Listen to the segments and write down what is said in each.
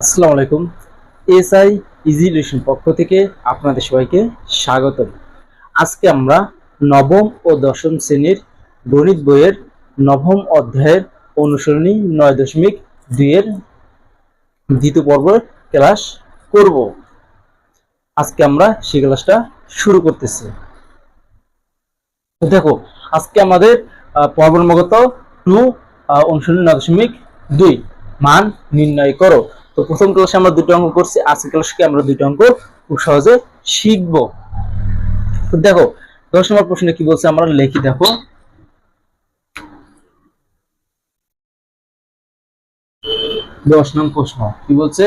আসসালামু আলাইকুম। এসআই ইজিলেশন পক্ষ থেকে আপনাদের সবাইকে স্বাগত আজকে আমরা নবম ও দশম শ্রেণির গণিত বইয়ের নবম অধ্যায়ের অনুসরণী নয় দশমিক দুইয়ের দ্বিতীয় পর্ব ক্লাস করব। আজকে আমরা সেই ক্লাসটা শুরু করতেছি। দেখো আজকে আমাদের আহ, পর্ব নম্বরগত টু অনুসরণী নয় দশমিক দুই। মান নির্ণয় করো। তো প্রথম ক্লাসে আমরা দুটো অঙ্ক করছি আজকে ক্লাসকে আমরা দুটো অঙ্ক খুব সহজে শিখব। তো দেখো, দশ নম্বর প্রশ্নে কি বলছে আমরা লিখি, দেখো। দশ নম্বর প্রশ্ন, কি বলছে?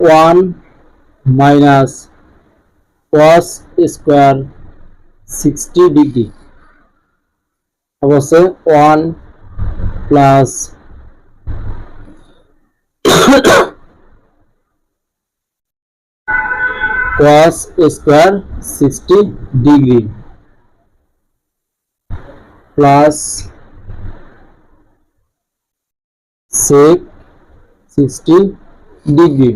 One minus cos square sixty degree. অবশ্যই one plus cos square sixty degree plus sec sixty degree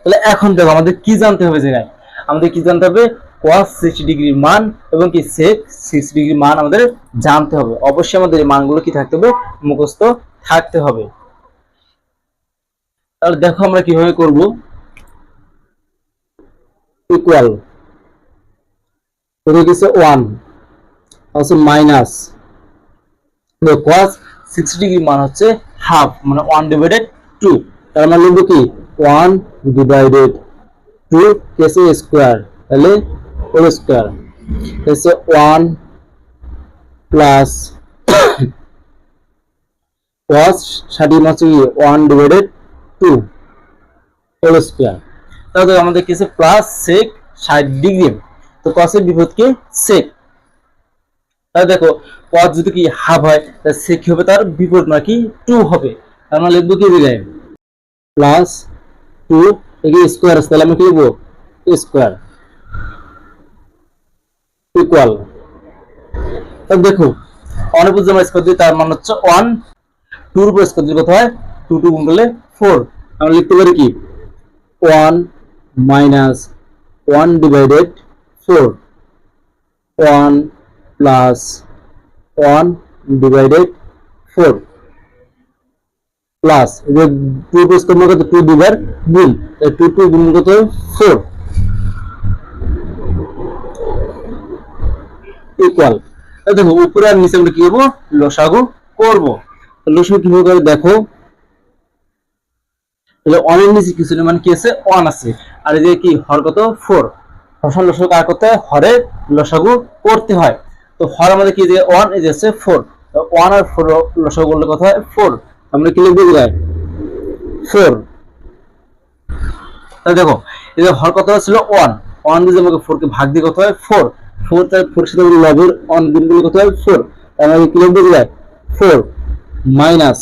তাহলে এখন দেখো আমাদের কি জানতে হবে জায়গায়? আমাদের কি জানতে হবে? Cos 60 ডিগ্রির মান এবং কি sec 60 ডিগ্রির মান আমাদের জানতে হবে। অবশ্যই আমাদের এই মানগুলো কি থাকতে হবে? মুখস্থ থাকতে হবে। তাহলে দেখো আমরা কীভাবে করব? ইকুয়াল 1 আছে মাইনাস cos 60 ডিগ্রি মান হচ্ছে হাফ মানে 1 ডিভাইডেড 2 তার মানে লিখব কি? 1 ডিভাইডেড 2 কেসে স্কয়ার তাহলে হোল স্কয়ার এসে 1 প্লাস cos 60 মানে কি? 1 ডিভাইডেড 2 হোল স্কয়ার তাহলে আমাদের কেসে প্লাস sec 60 ডিগ্রি তো cos এর বিপরীত কি? Sec. তাহলে দেখো পদ যদি কি হাফ হয়, তাহলে কি হবে? তার বিপরীত মানে কি? টু হবে। তার মানে লিখব কি জায়গায়? প্লাস টু একে স্কোয়ার তাহলে আমি কি লিখব? স্কোয়ার ইকুয়াল দেখো অনেক আমরা স্কোয়ার দিই তার মানে হচ্ছে ওয়ান টুর উপর স্কোয়ার কত হয় টু টু গুণ করলে ফোর আমরা লিখতে পারি কি? One minus one divided four one plus one divided four plus two plus কমে কত টু দুবার গুণ। টু টু গুণ কত ফোর ইকুয়াল দেখো, উপরে আর নিচে আমরা কি করব? লসাগু করব। লসাগু কীভাবে করে দেখো। তাহলে অনের নিচে কিছু মানে কি আছে? ওয়ান আছে। আর এই যে কি, হর কত? ফোর সবসময় লসাগু কার করতে হরের লসাগু করতে হয়। তো হর আমাদের কি যে ওয়ান এই যে আছে ফোর ওয়ান আর ফোর লসাগু করলে কত হয়? ফোর আমরা কি লিখব? যায় ফোর তাহলে দেখো, এই যে হর কত ছিল? ওয়ান ওয়ান দিয়ে আমাকে ফোর কে ভাগ দিয়ে কত হয়? ফোর ফোর তার ফোর সাথে লবের ওয়ান গুণ কত হয়? ফোর তাহলে কি লিখব যায় ফোর মাইনাস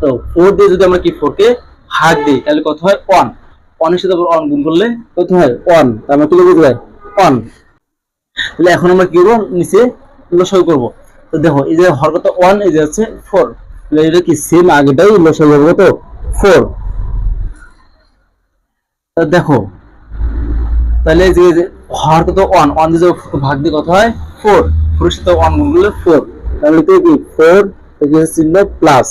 তো ফোর দিয়ে যদি আমরা কি ফোর কে ভাগ দিই, তাহলে কত হয়? ওয়ান ওয়ানের সাথে ওয়ান গুণ করলে কত হয়? ওয়ান তার মানে কি লিখব যায় ওয়ান তাহলে এখন আমরা কি করব? নিচে লসাগু করব। তো দেখো, এই যে হর কত? ওয়ান এই যে হচ্ছে ফোর তাহলে এটা কি সেম আগেটাই লসাগু হবে কত ফোর দেখো, তাহলে যে এই যে হর কত ওয়ান ওয়ান দিয়ে ভাগ দিয়ে কত হয়? ফোর ফোর সাথে গুণ করলে ফোর তাহলে তো কি? ফোর চিহ্ন প্লাস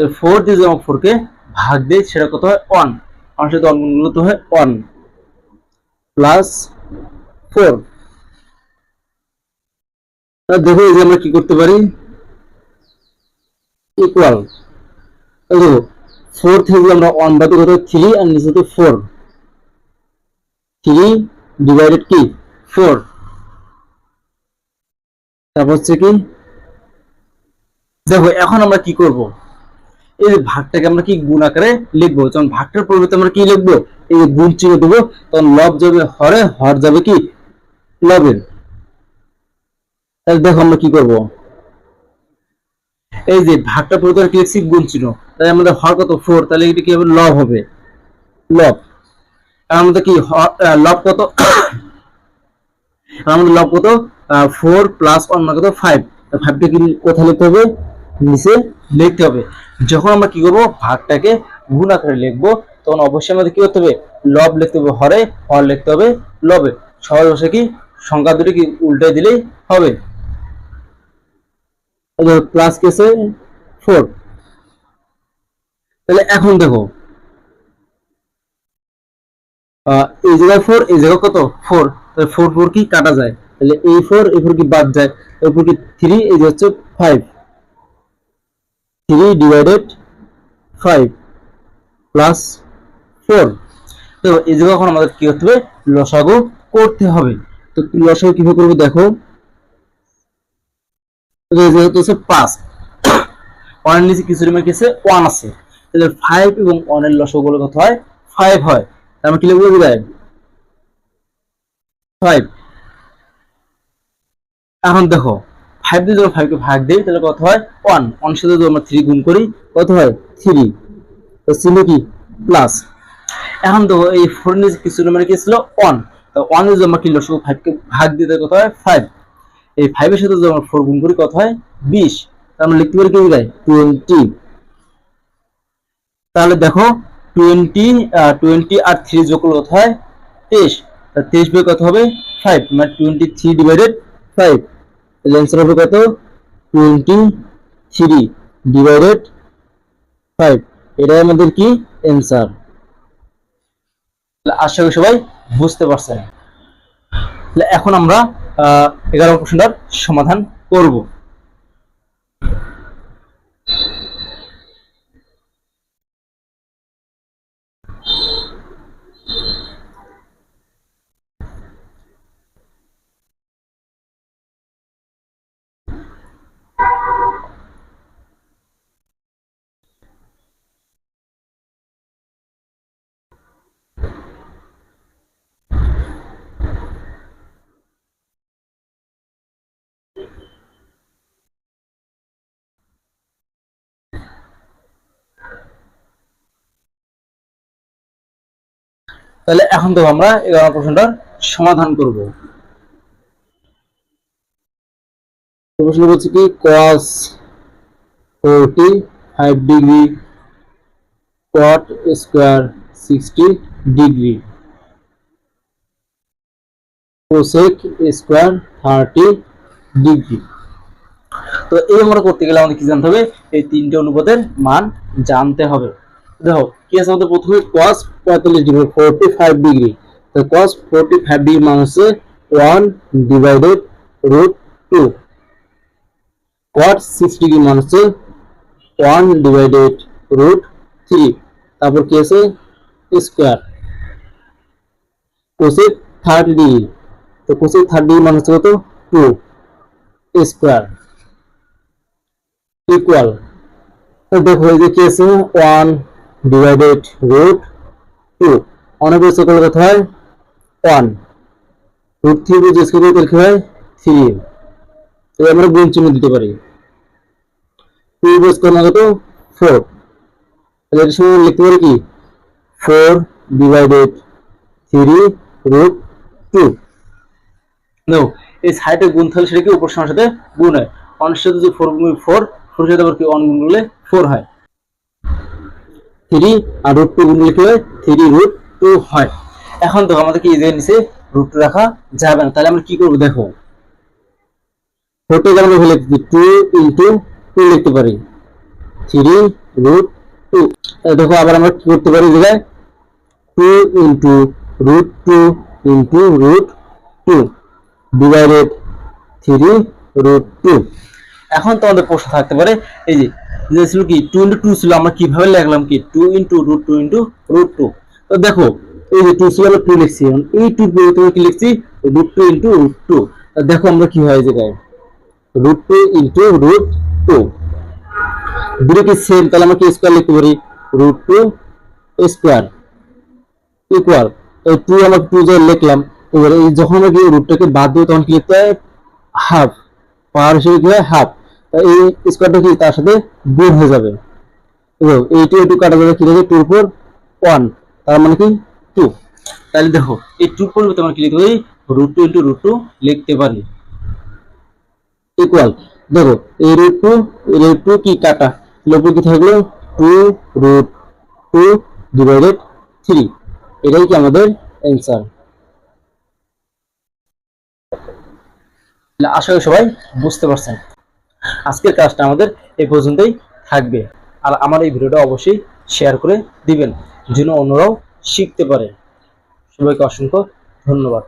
ফোর দিয়ে যখন ফোর কে ভাগ দেয় সেটা কত হয়? ওয়ান ওয়ান সাথে গুণ করলে তো হয় ওয়ান প্লাস ফোর তা দেখো এই যে আমরা কি করতে পারি? ইকুয়াল দেখো ফোর থেকে আমরা ওয়ান বাদ কত থ্রি আর নিচে তো ফোর থ্রি ডিভাইডেড কি? ফোর তারপর হচ্ছে কি? দেখো, এখন আমরা কি করব? এই যে ভাগটাকে আমরা কি গুণ আকারে লিখব? যখন ভাগটার পরিবর্তে আমরা কি লিখব? এই যে গুণ চিহ্ন দেবো, তখন লব যাবে হরে, হর যাবে কি? লবের। তাহলে দেখো আমরা কি করব? এই যে ভাগটা পরিবর্তন কি লিখছি? গুণ চিহ্ন। তাহলে আমাদের হর কত? ফোর তাহলে এটা কি হবে? লব হবে। লব। আমাদের কি লব কত? আমাদের লব কত? ফোর প্লাস মানে কত? ফাইভ ফাইভটা কি কোথায় লিখতে হবে? নিচে লিখতে হবে। যখন আমরা কি করব? ভাগটাকে গুণ আকারে লিখব, তখন অবশ্যই আমাদের কি করতে হবে? লব লিখতে হবে হরে হর লিখতে হবে লবে। সহজ ভাষা কি? সংখ্যা দুটি কি উল্টে দিলেই হবে? প্লাস কেসে ফোর তাহলে এখন দেখো এই জায়গায় ফোর এই জায়গায় কত? ফোর তাহলে ফোর ফোর কি? কাটা যায়। তাহলে এই ফোর এই ফোর কি বাদ যায়? এরপর কি থ্রি এই হচ্ছে five three divided five plus four তো এই জায়গায় এখন আমাদের কি করতে হবে? লসাগু করতে হবে। তো লসাগু কীভাবে করব দেখো? এই হচ্ছে পাঁচ ওয়ানের নিচে কিছু রিমের কেসে ওয়ান আছে। তাহলে ফাইভ এবং ওয়ানের লসগুলো কত হয়? ফাইভ হয়। মানে কি লিখব বোঝায়? ফাইভ এখন দেখো ফাইভ দিয়ে যখন ফাইভকে ভাগ দিই, তাহলে কত হয়? ওয়ান ওয়ান সাথে যদি আমরা থ্রি গুণ করি, কত হয়? থ্রি তো ছিল কি? প্লাস এখন দেখো, এই ফোর নিচে কিছু মানে কি ছিল ওয়ান তো ওয়ান যদি আমরা কি লসগু ফাইভকে ভাগ দিতে কত হয়? ফাইভ এই ফাইভের সাথে যদি আমরা ফোর গুণ করি, কত হয়? বিশ মানে লিখতে পারি কি যায় টোয়েন্টি তাহলে দেখো টোয়েন্টি টোয়েন্টি আর থ্রি যোগ করলে কত হয়? তেইশ। তেইশ বাই কত হবে? ফাইভ মানে twenty three divided five answer হবে কত? টোয়েন্টি থ্রি ডিভাইডেড ফাইভ এটাই আমাদের কি? অ্যান্সার আশা করি সবাই বুঝতে পারছেন। এখন আমরা এগারো প্রশ্নটার সমাধান করব। তাহলে এখন তো আমরা এগারো প্রশ্নটার সমাধান করব। প্রশ্ন হচ্ছে কি cos forty five degree cot square 60 degree cosec square 30 degree তো এই আমরা করতে গেলে আমাদের কি জানতে হবে? এই তিনটে অনুপাতের মান জানতে হবে। দেখো, কি আছে আমাদের প্রথমে? cos 45 degree 45 degree. তো cos 45 ডিগ্রি মান হচ্ছে 1 ডিভাইডেড রুট 2 cot 6 ডিগ্রি মান হচ্ছে 1 ডিভাইডেড রুট 3 তারপর কি আছে? Square cosec 30 degree. তো cosec 30 ডিগ্রি মান হচ্ছে কত? 2 স্কয়ার ইকুয়াল তো দেখো, এই যে কি আছে? 1 ডিভাইডেড রুট 2 অনেক বেশি করলে কত হয়? 1 রুট 3 দিয়ে যোগ করলে তাহলে হয়? 3 তো আমরা গুণ চিহ্ন দিতে পারি। 2 বেস করলে কত? 4 তাহলে এর সময় লিখতে পারি কি? 4 ডিভাইডেড 3 রুট 2 দেখো এই সাইডে গুণ থাকলে সেটা কি? উপর সাথে গুণ হয়। অনের সাথে যদি ফোর গুণ ফোর ফোর সাথে আবার কি? অন গুণ করলে ফোর হয়। থ্রি আর রুট টু গুণ হয় থ্রি রুট টু হয়। এখন দেখো আমাদের কি জায়গায় নিচে রুট রাখা যাবে না। তাহলে আমরা কি করব দেখো? ফোরটাকে আমরা ভেবে লিখতে টু ইন্টু টু লিখতে পারি। থ্রি রুট টু দেখো আবার আমরা কি করতে পারি জায়গায়? Two into root two into root two divided three root two এখন তোমাদের প্রশ্ন থাকতে পারে, এই যে ছিল কি? টু ইন্টু টু ছিল, আমরা কীভাবে লিখলাম কি? Two into root two into root two তো দেখো, এই যে টু ছিল, আমরা টু লিখছি? এই টু কি লিখছি? Root two into root two দেখো আমরা কি হয় root two into root two দুটো কি সেম তাহলে আমরা কি স্কোয়ার লিখতে পারি? রুট টু স্কোয়ার ইকুয়াল এই টু আমরা টু যে লিখলাম। এবার যখন আমরা রুটটাকে বাদ দেবো, তখন কি লিখতে হয়? হাফ পাওয়ার হিসেবে কি হয়? হাফ এই স্কোয়ারটা কি তার সাথে গুণ হয়ে যাবে? এবং এই টু টু কাটা যাবে কি হবে টুর উপর ওয়ান তার মানে কি? টু তাহলে দেখো, এই টু পরিবর্তে আমরা কি লিখতে পারি? Root two into root two লিখতে পারি। ইকুয়াল দেখো, এই রুট টু রুট টু কি কাটা? লোপে কি থাকল? Two root two divided three এটাই কি আমাদের অ্যান্সার আশা করি সবাই বুঝতে পারছেন। আজকের কাজটা আমাদের এ পর্যন্তই থাকবে। আর আমার এই ভিডিওটা অবশ্যই শেয়ার করে দিবেন, যেন অন্যরাও শিখতে পারে। সবাইকে অসংখ্য ধন্যবাদ।